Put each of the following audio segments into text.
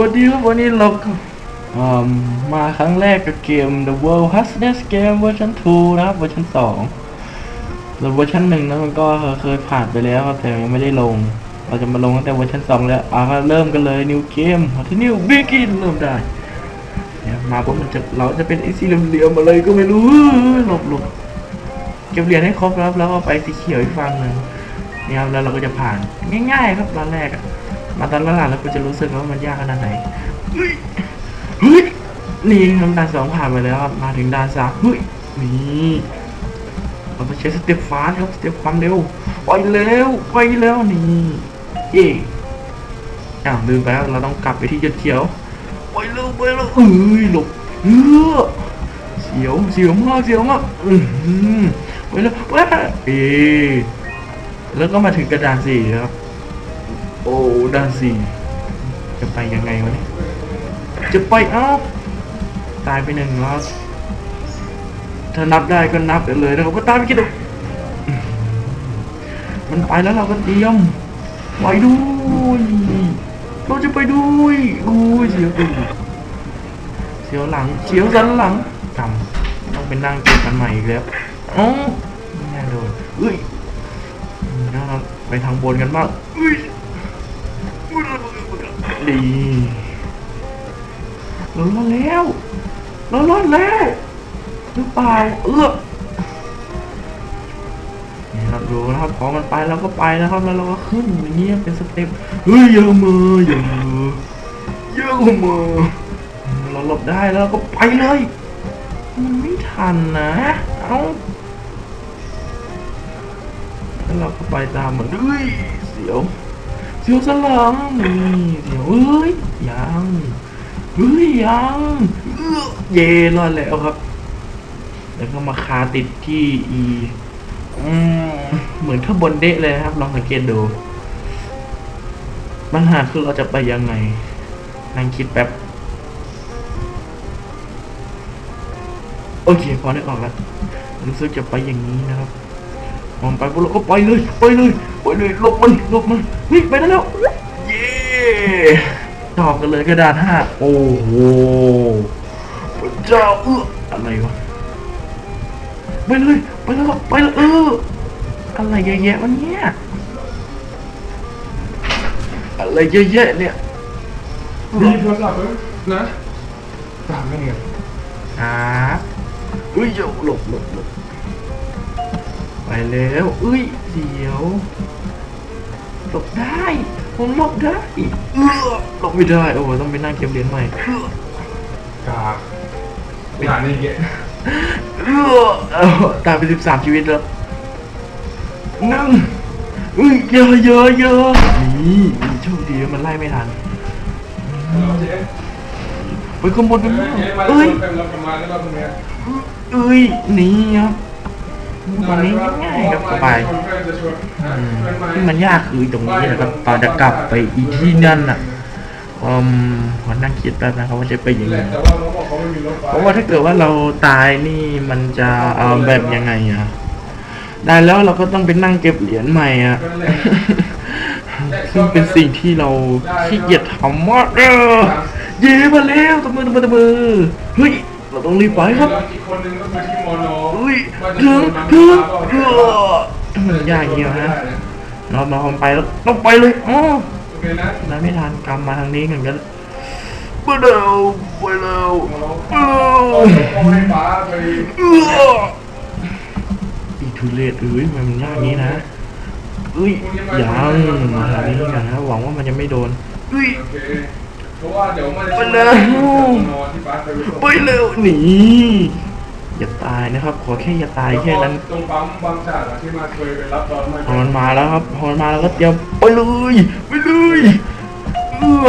วัสดีครับวันนี้เราก็มาครั้งแรกกับเกม The World Has This Game เวอร์ชัน2นะครับเวอร์ชัน2ส่วนเวอร์ชันหนึ่งนะมันก็เคยผ่านไปแล้วแต่ยังไม่ได้ลง เราจะมาลงตั้งแต่เวอร์ชัน2แล้วอะก็เริ่มกันเลย New Game ที่ New Begin เริ่มได้เนี่ยมาปุ๊บมันจะเราจะเป็นไอ้สีเหลี่ยมๆมาเลยก็ไม่รู้หลบหลบเก็บเหรียญให้ครบแล้วแล้วก็ไปสีเขียวอีกฝั่งหนึ่งนี่ครับแล้วเราก็จะผ่านง่าย ๆ ครับตอนแรกอะ มาตอนหลังแล้วกูจะรู้สึกว่ามันยากขนาดไหนเฮ้ยเฮ้ยนี่ทำด่านสองผ่านไปแล้วครับมาถึงด่านสามเฮ้ยนี่เราไปใช้สเต็ปฟาสครับสเต็ปความเร็วไปแล้วไปแล้วนี่เย่อ้าวลืมไปแล้วเราต้องกลับไปที่จุดเขียวไปเร็วไปเร็วเอ้ยหลบเออเสียวเสียวมากเสียวมากอือหือไปแล้วไปแล้วเอ๊ะแล้วก็มาถึงกระดานสี่ครับ โอ้ด้านสี่จะไปยังไงวะเนี่ยจะไปอ้าตายไปหนึ่งแล้วถ้านับได้ก็นับไปเลยนะครับว่าตายไปกี่ตัวมันไปแล้วเราก็เตรียมไปด้วยเราจะไปด้วยอุ้ยเสียวตูเสียวหลังเสียวสันหลังกำต้องไปนั่งเก็บกันใหม่อีกแล้วอ๋อไม่น่โดนเอ้ยแล้วเราไปทางบนกันบ้างเอ้ย ดีเรารอดแล้วเรารอดแล้วหรือเปล่าเออนี่เราดูนะครับพอมันไปเราก็ไปนะครับแล้วเราก็ขึ้นอย่างเงี้ยเป็นสเต็ปเฮ้ยเยอะมือเยอะมือเยอะมือเราหลบได้แล้วก็ไปเลยมันไม่ทันนะเอ้าแล้วเราก็ไปตามมันเฮ้ยเสียว เสียวสลังนี่เดี๋ยวเอ้ยยังเฮ้ยยังเย่รอดแล้วครับ แล้วก็มาคาติดที่อีอืมเหมือนข้าบนเดะเลยครับ ลองสังเกตดูปัญหาคือเราจะไปยังไงนั่งคิดแป๊บ โอเค พอได้ออกแล้วรู้สึกจะไปอย่างนี้นะครับ องไปปุ๊บเราก็ไปเลยไปเลยไปเลยหลบมันหลบมันเฮ้ยไปได้แล้วเย้ตอบกันเลยกระดานห้าโอ้โหพระเจ้าเอออะไรวะไปเลยไปแล้วไปแล้วเอออะไรเยอะแยะวะเนี่ยอะไรเยอะแยะเนี่ยมีโทรศัพท์ไหมนะตามไม่เงี้ยอ่าเอ้ยเดี๋ยวหลบหลบหลบไป แล้วเอ้ยเดี๋ยวหลบได้ผมหลบได้เออหลบไม่ได้โอ้โหต้องไปนั่งเก็บเหรียญใหม่เออกาบงานนี้เงี้ยเออเอาตายไปสิบสามชีวิตแล้วนั่งเอ้ยเยอะเยอะเยอะนี่โชคดีมันไล่ไม่ทันเจ๊ไปข้างบนกันบ้างเจ๊มาเอ้ยเป็นเราประมาณแล้วก็ตรงเนี้ยเอ้ยหนี่ครับ ตอนนี้ง่ายๆครับสบายอืมที่มันยากคือตรงนี้นะครับตอนจะกลับไปอีกที่นั่นน่ะอืมขอนั่งคิดแป๊บนะครับว่าจะไปยังไงแต่ว่าเขาบอกเขาไม่มีรถไฟเพราะว่าถ้าเกิดว่าเราตายนี่มันจะเอาแบบยังไงอะได้แล้วเราก็ต้องไปนั่งเก็บเหรียญใหม่อะซึ่งเป็นสิ่งที่เราขี้เกียจทำมากเออเย่มาแล้วตบมือตบมือตบมือเฮ้ย เราต้องรีบไปครับแล้วอีกคนนึงก็คือที่มโนเฮ้ยว่าจะถึงชวนถึงมาเออมันยากอย่างเงี้ยนะเรามาพร้อมไปแล้วต้องไปเลยอ๋อโอเคนะนั้นไม่ทันกำมาทางนี้กันกันไปเร็วไปเร็วเอโอ้อโหให้ฟ้าไปเอออีทุเรศเอ้ยมันยากนี้นะเอ้ยยังมาทางนี้กันนะหวังว่ามันจะไม่โดนเอ้ยโอเคเพ ราะว่าเดี๋ยวมันจะไปแล้วนอนที่ฟ้าไปส่งไปเร็วหนีอย่าตายนะครับ ขอแค่อย่าตายแค่นั้นตรงปั๊มบางจากอะที่มาเคยไปรับตอนมาพอมันมาแล้วครับพอมันมาแล้วก็เตรียมไปเลยไปเลยเออ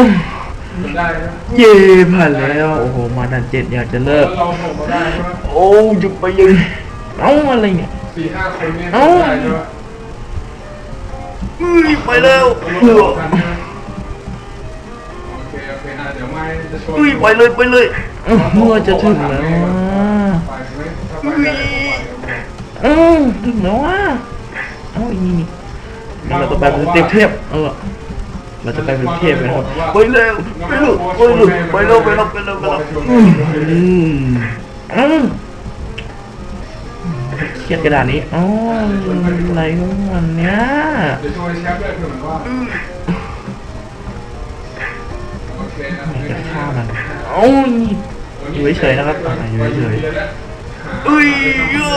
มันได้นะเย่ผ่านแล้วโอ้โหมาดันเจ็ดอยากจะเลิกเราส่งมาได้ใช่ไหมโอ้จะไปยังเอ้าอะไรเนี่ยสี่ห้าคนเนี่ยเอ้าได้ใช่ไหมเอ้ยไปแล้วรเอถอคันใช่ไหมโอ อ้ยไปเลยไปเลยเอ้าเมื่อจะถึงแล้วอะไปไหมถ้าไปได้ก็ไปเอ้าถึงแล้วอะเอ้าอีนี่นี่แล้วเราต่อไปเป็นสเต็ปเทพเออเราจะไปเป็นเทพกันครับไปเร็วไปเร็วไปเร็วไปเร็วไปเร็วไปเร็วไปเร็วอืมอืมเครียดกระดาษนี้อ๋ออะไรของมันเนี้ย เคนะจะฆ่ามันเอ้าอยู่เฉยๆนะครับอ่าอยู่เฉยๆอุ้ยย่อ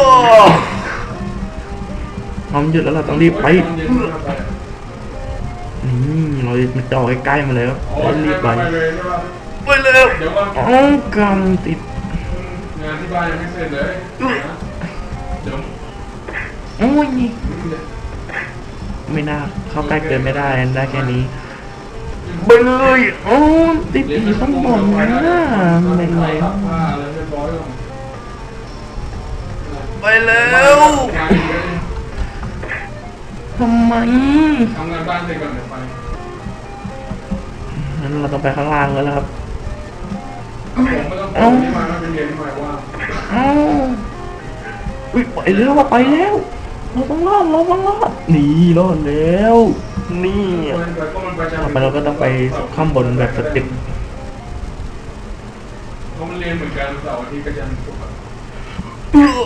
พร้อมหยุดแล้วเราต้องรีบไปนี่เรามาจ่อใกล้ๆมาแล้วเรารีบไปเลยใช่ป่ะไปเร็วเดี๋ยวก่อนอ๋อกำติดงานที่บ้านยังไม่เสร็จเลยนะเดี๋ยวโอ้ยไม่น่าเข้าใกล้เกินไม่ได้ได้แค่นี้ไป เลยโอ้ติดอยู่ข้างบนนะไม่เป็นไรซักผ้าอะไรเรียบร้อยก่อนไปแล้วงานเยอะทำไมทำงานบ้านเสร็จก่อนเดี๋ยวไปงั้นเราต้องไปข้างล่างแล้วล่ะครับผมไม่ต้องไปที่มาแล้วไปเรียนที่มาว่าเอ้าอุ้ยไปแล้วอะไปแล้ว เราต้องรอดเราต้องรอดนี่รอดแล้ว นี่มันไปก็มันไปต่อไปเราก็ต้องไปข้างบนแบบสเต็ปเพราะมันเรียนเหมือนกันเสาร์อาทิตย์ก็จะมีศุกร์อะเอื้อ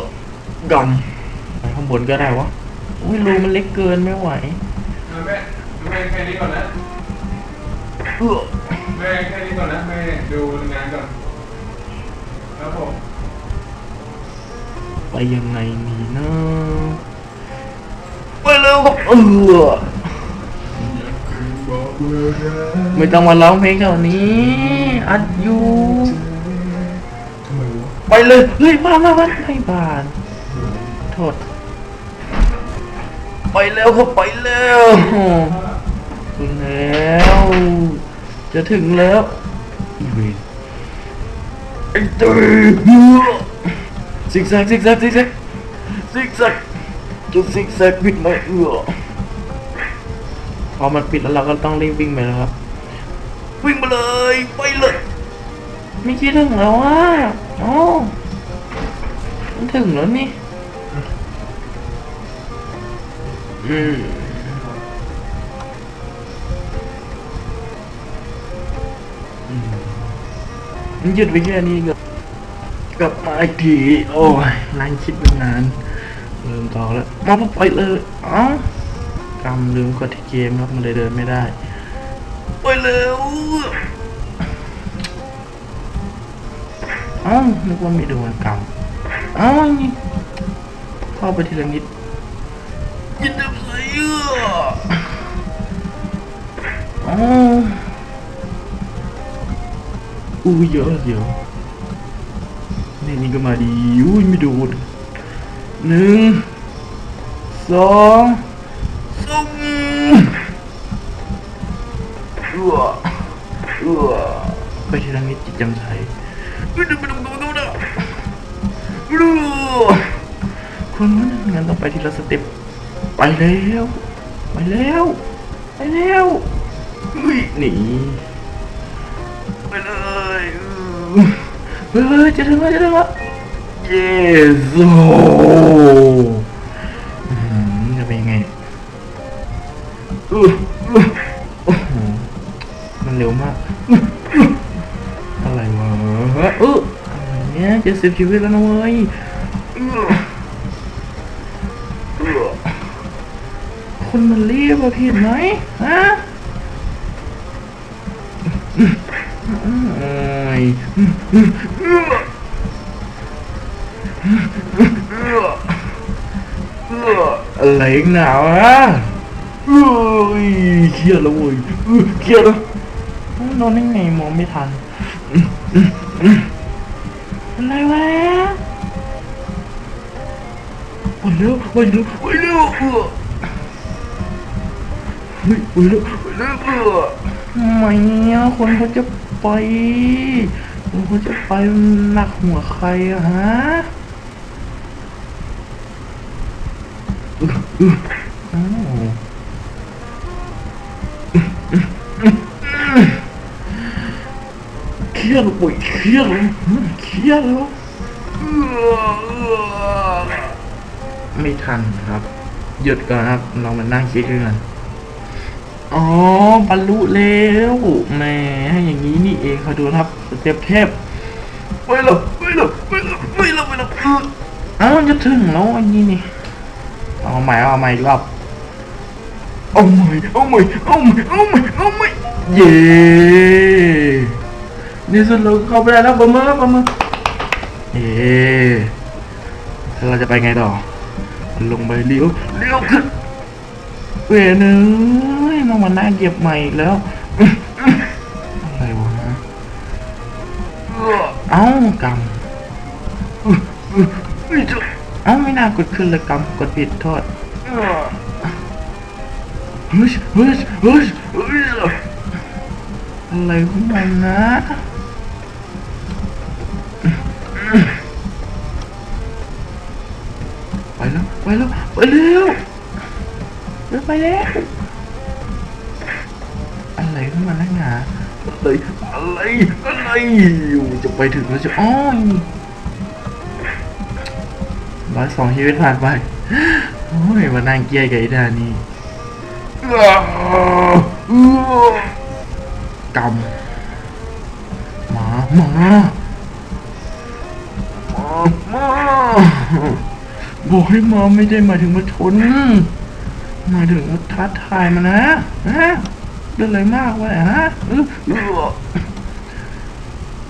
กำไปข้างบนก็ได้วะ อุ้ยรูมันเล็กเกินไม่ไหวอะแม่แม่แค่นี้ก่อนนะเอื้อแม่แค่นี้ก่อนนะแม่ดูงานก่อนครับผมไปยังไงนี่นะไปเร็วครับเออ ไม่ต้องมาร้องเพลงแถวนี้ อัดอยู่ไปเลย เฮ้ยบ้านบ้านบ้าไม่บ้าน โทษ ไปแล้วครับไปแล้วถึงแล้ว จะถึงแล้วอีเวนไอ้ตื่ซิกแซกซิกแซกซิกแซกซิกแซกจะซิกแซกปิดไม่เอื้อ อมันปิดแล้วเราก็ต้องรีบวิ่งไปแล้วครับ วิ่งไปเลยไปเลยไม่คิดถึงแล้วอะอ๋อมันถึงแล้วนี่อืมอืมมันหยุดไปแค่นี้ก็กลับมาอีกทีโอ้ยนั่งคิดตั้งนานเริ่มต่อแล้วมาปุ๊บไปเลยเอ้า กำลืมกดที่เกมครับมันเลยเดินไม่ได้ไปเร็วอ้านึกว่าไม่โดนกำเอ้านี่เข้าไปทีละนิดยินดีใส่เอื้อเอ้าอู้เยอะเดี๋ยวนี่นี่ก็มาดีอุ้ยไม่โดนหนึ่งสอง เอื้อเอื้อไปทีละนิดจิตจำใสดูดูดูดูดูดูคุณมันงั้นต้องไปทีละสเต็ปไปแล้วไปแล้วไปแล้วเฮ้ยหนีไปเลยเฮ้ยจะถึงแล้วจะถึงแล้ว yes โอ้อื้อหือจะเป็นยังไงอือ อะไรวะเอออะไรเนี่ยจะเสียชีวิตแล้วนะเว้ยเออเออคนมันรีบอะผิดไหมฮะโอ้ยเออเออเอออะไรหนาวอะเอ้ยเครียดแล้วเว้ยเออเครียดแล้ว นอนได้ไงมองไม่ทันอะไรวะไปเร็วไปเร็วไปเร็วเออเฮ้ยไปเร็วไปเร็วเออทำไมอะคนเขาจะไปคนเขาจะไปหนักหัวใครอะฮะ ยดป่วยเครียดเลยเครียดแล้วไม่ทันครับ หยุดก่อนครับ เรามานั่งคิดกันอ๋อบรรลุแล้วแหมให้อย่างนี้นี่เองเขาดูครับเต็ปเทพไม่หรอกไม่หรอกไม่หรอกไม่หรอกไม่หรอกเออเอ้าจะถึงแล้วอันนี้นี่เอาใหม่เอาใหม่รอบเอาใหม่เอาใหม่เอาใหม่เอาใหม่เอาใหม่เย้ ในสุดเราเข้าไปได้แล้วประเมินประเมินเย้แล้วเราจะไปไงต่อ ลงไปเลี้ยวเลี้ยวขึ้นเวรเอ้ยน้องมันน่าเก็บใหม่อีกแล้วอะไรวะเอ้ากำเอ้าไม่น่ากดขึ้นเลยกำกดผิดโทษเฮ้ยเฮ้ยเฮ้ยเฮ้ยอะไรของมันนะ ไปแล้วไปแล้วไปแล้วไปแล้วอะไรของมันนักหนาอะไรอะไรอะไรอยู่จะไปถึงแล้วจะอ้อยร้อยสองชีวิตผ่านไปโอ้ยมานั่งเกี้ยกับไอ้ดานี่อ้าวอ้าวกำหมาหมา มาหมาบอกให้มาไม่ได้หมายถึงมาชนหมายถึงว่าท้าทายมานะฮะเรื่องอะไรมากวะฮะ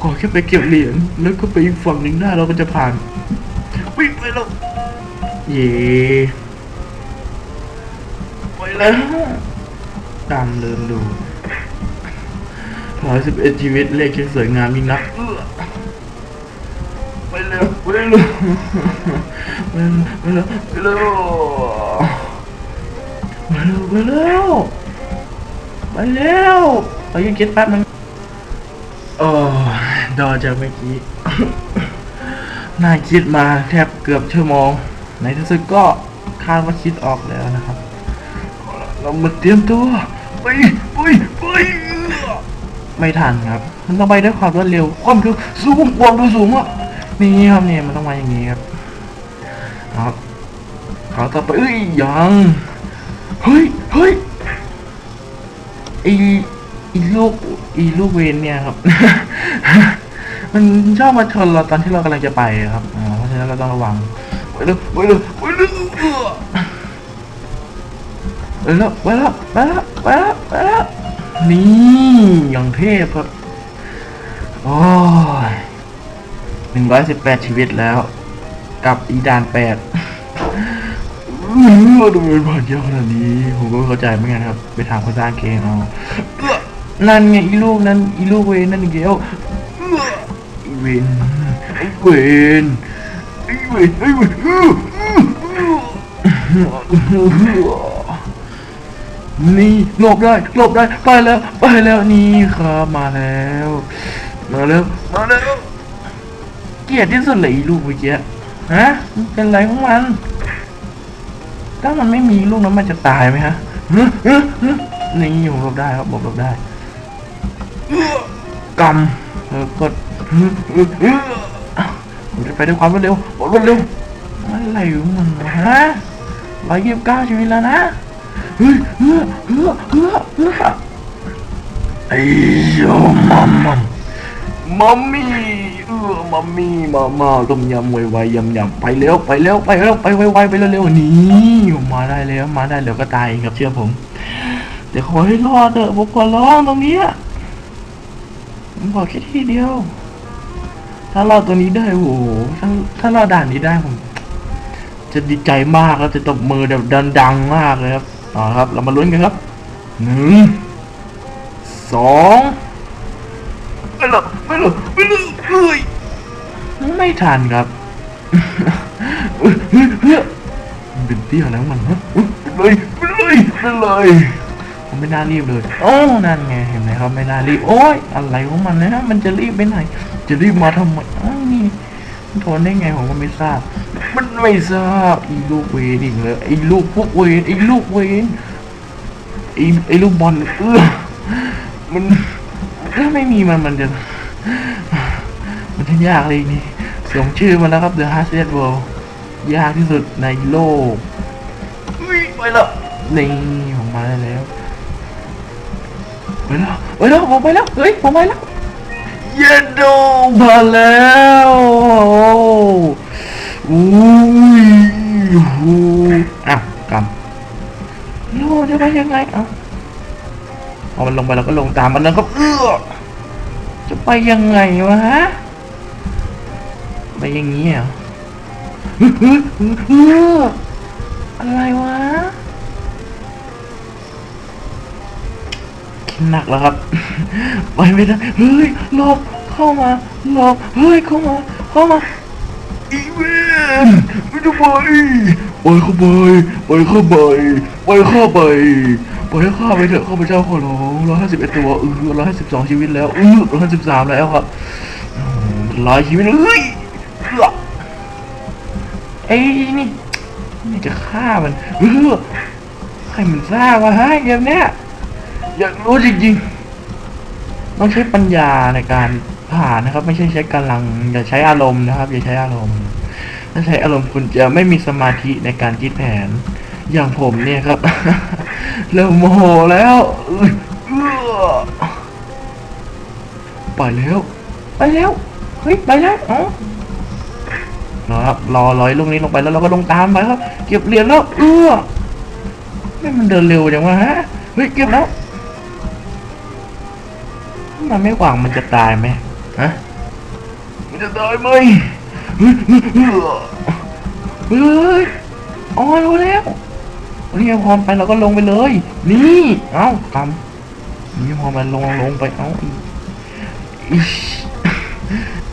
ขอแค่ไปเก็บเหรียญแล้วก็ไปอีกฝั่งหนึ่งได้เราก็จะผ่านวิ่งไปแล้วเย่ไปแล้วตามเริ่มดูร้อยสิบเอ็ดชีวิตเลขยังสวยงามยิ่งนักเอื้อ ไปเร็วไปเร็วไปเร็วไปเร็วไปเร็วไปเร็วไปเร็วไปยังคิดแป๊บนึงโอ้ดอจากเมื่อกี้น่าคิดมาแทบเกือบชั่วโมงในที่สุดก็คาดว่าคิดออกแล้วนะครับเอาล่ะเรามาเตรียมตัวไปไปไปไม่ทันครับ มันต้องไปด้วยความรวดเร็วความคือสูงความดูสูงอะ นี่ครับเนี่ยมันต้องมาอย่างนี้ครับครับเขาต่อไปเอ้ยยังเฮ้ยเฮ้ยไอไอีลูกอีลูกเวนเนี่ยครับ มันชอบมาชนเราตอนที่เรากำลังจะไปครับอ่าเพราะฉะนั้นเราต้องระวังไปเร็วไปเร็วไปเร็วเออไปแล้วไปแล้วไปแล้วไปแล้วไปแล้วนี่อย่างเทพครับโอ้ย หนึ่งร้อยสิบแปดชีวิตแล้ว กับอีดานแปดเออดูเป็นผ่านเยอะขนาดนี้ ผมก็เข้าใจเหมือนกันครับ ไปถามคนสร้างเกมเอาเออนั่นไงอีลูกนั้นอีลูกเวนนั่นอีกแล้วเอื้อไอเวนไอเวนไอเวนไอเวนเอื้อเฮ้อเฮ้อนี่หลบได้หลบได้ไปแล้วไปแล้วนี่ครับมาแล้ว มาแล้วมาแล้ว ลียดที่สุดเลยลูกเมื่อกี้ฮะเป็นไรของมัน ถ้ามันไม่มีลูกนั้นมันจะตายไหมฮะฮึฮึฮึนี่ผมหลบได้ครับผมหลบได้กำเออกดฮึฮึฮึผมจะไปด้วยความรวดเร็วรวดเร็วอะไรของมันฮะร้อยยี่สิบเก้าชีวิตแล้วนะเฮ้ยเฮ้ยเฮ้ยเฮ้ยเฮ้ยไอ้โยมัมมัมมัมมี่ มัมมี่มามาต้มยำไวๆยำยำไปเร็วไปเร็วไปเร็วไปไวๆไปเร็วๆนี่มาได้แล้วมาได้เดี๋ยวก็ตายครับเชื่อผม เดี๋ยวขอให้รอดเถอะผมขอร้องตรงนี้ผมขอแค่ทีเดียว ถ้ารอดตัวนี้ได้โอ้โหถ้าถ้ารอดด่านนี้ได้ผมจะดีใจมากแล้วจะตบมือแบบดังๆมากเลยครับต่อครับ เรามาลุ้นกันครับหนึ่งสองไม่หรอกไม่หรอกไม่หรอก เอ้ย ไม่ทันครับเฮ้ยเฮ้ยเฮ้ยมันเป็นเตี้ยแล้วมันฮะเลยเลยเลยผมไม่น่ารีบเลย โอ้ นั่นไง เห็นไหมครับ ไม่น่ารีบ โอ้ย อะไรของมันนะ มันจะรีบไปไหน จะรีบมาทำไมอ้าวนี่ทนได้ไงผมก็ไม่ทราบ มันไม่ทราบไอ้ลูกเวนอีกเลยไอ้ลูกพวกเวนไอ้ลูกเวนไอ้ไอ้ลูกบอลเออมันถ้าไม่มีมันมันจะ มันยากเลยนี่สมชื่อมาแล้วครับ The Hardest World ยากที่สุดในโลกอุ้ยไปแล้วนี่ผมมาได้แล้วไปแล้วไปแล้วผมไปแล้วเฮ้ยผมไปแล้วเย็นโดมาแล้วอุ้ยหูอ้าวกำโลจะไปยังไงเอ้าพอมันลงไปเราก็ลงตามมันแล้วก็เอื้อจะไปยังไงวะ อย่างนี้เหรอเฮ้ยเฮ้ยเฮ้ยอะไรวะหนักแล้วครับไปไม่ได้เฮ้ยหลบเข้ามาหลบเฮ้ยเข้ามาเข้ามาอีเวนไม่ต้องไปปล่อยเข้าไปปล่อยเข้าไปปล่อยเข้าไปปล่อยให้ข้าไปเถอะข้าพเจ้าขอร้องร้อยห้าสิบเอ็ดตัวเออร้อยห้าสิบสองชีวิตแล้วเออร้อยห้าสิบสามแล้วครับร้อยชีวิตเฮ้ยเอื้อ ไอ้นี่นี่จะฆ่ามันเออใครมันซ่างวะฮะเกมเนี้ยอยากรู้จริงๆต้องใช้ปัญญาในการผ่านนะครับ ไม่ใช่ใช้กำลังอย่าใช้อารมณ์นะครับ อย่าใช้อารมณ์ถ้าใช้อารมณ์คุณจะไม่มีสมาธิในการคิดแผน อย่างผมเนี่ยครับ เริ่มโมโหแล้วเอื้อเอื้อไปแล้ว ไปแล้ว เฮ้ย ไปแล้วอ๋อ ครับรอร้อยลูกนี้ลงไปแล้วเราก็ลงตามไปครับ เก็บเหรียญแล้วเอื้อไม่มันเดินเร็วจังวะฮะเฮ้ยเก็บแล้วมันไม่หวังมันจะตายไหมฮะมันจะตายไหมเฮ้ยเฮ้ยเฮ้ยอ๋อรู้แล้วนี่พร้อมไปเราก็ลงไปเลย นี่เอ้ากำนี่พอมันลงลงไปเอ้าอีอี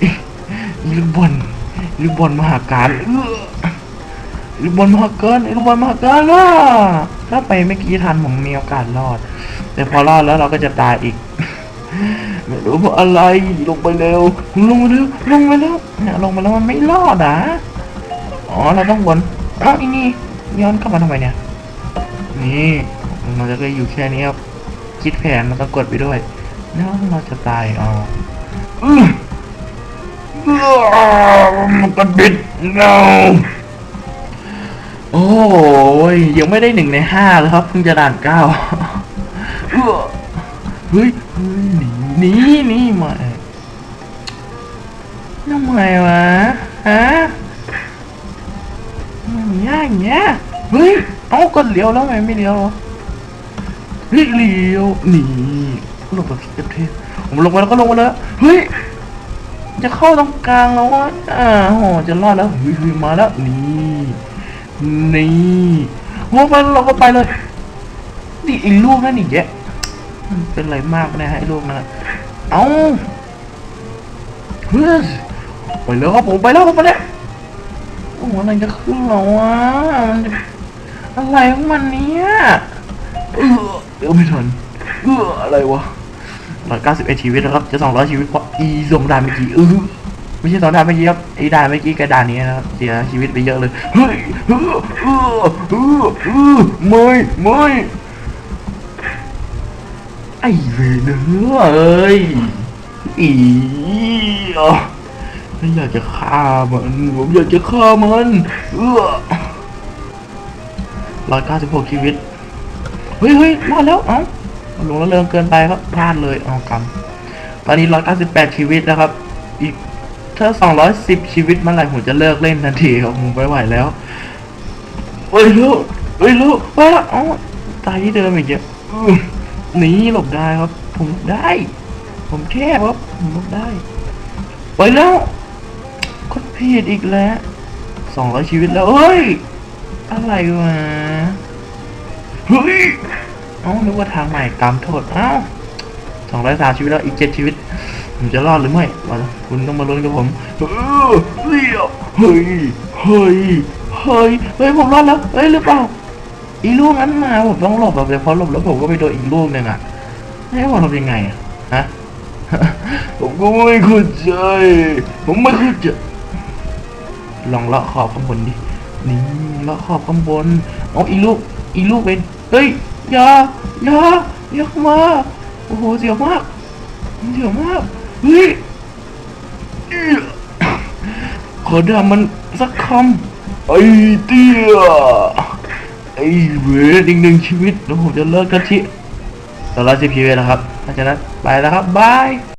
อีอีลูกบอล ลูกบอลมหาการเออลูกบอลมหาการลูกบอลมหาการล่ะถ้าไปเมื่อกี้ทันผมมีโอกาสรอด แต่พอรอดแล้วเราก็จะตายอีกไม่รู้เพราะอะไรลงไปเร็วลงไปเร็วลงไปแล้วเนี่ยลงไปแล้วมันไม่รอดอะอ๋อเราต้องวนอ้าวอีนี่ย้อนกลับมาทำไมเนี่ย นี่มันจะก็อยู่แค่นี้ครับคิดแผนมันต้องกดไปด้วยแล้วเราจะตายอ๋ออื้ออื้อ มันกระบิด no โอ้ยยังไม่ได้หนึ่งในห้าเลยครับเพิ่งจะด่านเก้าเฮ้ยเฮ้ยหนีหนีหนีมาทำไมวะฮะมันยากอย่างเงี้ยเฮ้ยเอาก็เลี้ยวแล้วไมไม่เลี้ยววะเฮ้ยเลี้ยวหนีลงแบบเทผมลงมาแล้วก็ลงมาแล้วเฮ้ย จะเข้าตรงกลางแล้ววะอ่าโหจะรอดแล้วเฮ้ยเฮ้ยมาแล้วนี่นี่โอ้ไปเราก็ไปเลยนี่ไอ้ลูกนั่นอีกแยะมันเป็นอะไรมากนะฮะไอ้ลูกนั่นน่ะเอาเฮ้ยไปแล้วครับผมไปแล้วผมไปแล้วโอ้โหอะไรจะขึ้นเหรอวะมันจะอะไรของมันเนี่ยเออเดี๋ยวไม่ทันเอออะไรวะ ร้อยเก้าสิบเอ็ดชีวิตนะครับ จะสองร้อยชีวิตเพราะอีสองด่านเมื่อกี้เออไม่ใช่สองด่านเมื่อกี้ครับไอ้ด่านเมื่อกี้กับด่านนี้นะครับเสียชีวิตไปเยอะเลยเฮ้ยเออเออเออเออไม่ไม่ไอ้เวรเอ้ยอีอะไม่อยากจะฆ่ามัน ผมอยากจะฆ่ามัน เออร้อยเก้าสิบหกชีวิต เฮ้ยเฮ้ยรอดแล้วเอ้า หลงแล้วเริงเกินไปครับพลาดเลยเอากำตอนนี้ร้อยเก้าสิบแปดชีวิตนะครับ อีกถ้าสองร้อยสิบชีวิตเมื่อไหร่ผมจะเลิกเล่นทันทีครับผมไม่ไหวแล้วเฮ้ยลูกเฮ้ยลูกว่าแล้วเอ้าตายที่เดิมอีกเยอะหนีหลบได้ครับ ผมได้ ผมแคบครับผมหลบได้ไปแล้วกดผิดอีกแล้วสองร้อยชีวิตแล้วเฮ้ยอะไรวะเฮ้ย เอ้านึกว่าทางใหม่กรรมโทษเอ้าสองร้อยสามชีวิตแล้วอีกเจ็ดชีวิต ผมจะรอดหรือไม่วะคุณต้องมาลุ้นกับผมเออเรียวเฮ้ยเฮ้ยเฮ้ยเฮ้ยผมรอดแล้วเฮ้ยหรือเปล่าอีลูกนั้นมาผมต้องหลบแบบเดี๋ยวพอหลบแล้วผมก็ไปโดนอีกลูกหนึ่งอะให้ผมทำยังไงอะฮะผมก็ไม่เข้าใจผมไม่เข้าใจลองเลาะขอบข้างบนดินี่เลาะขอบข้างบนเอาอีลูกอีลูกเป็นเฮ้ย อย่าอย่าอย่าเข้ามาโอ้โหเสียวมากเสียวมากเฮ้ยเอี้ยขอด่ามันสักคำไอ้เตี้ยไอ้เวรอีกหนึ่งชีวิตแล้วผมจะเลิกกันที่ตอนละสิพีเวนะครับเพราะฉะนั้นไปแล้วครับบาย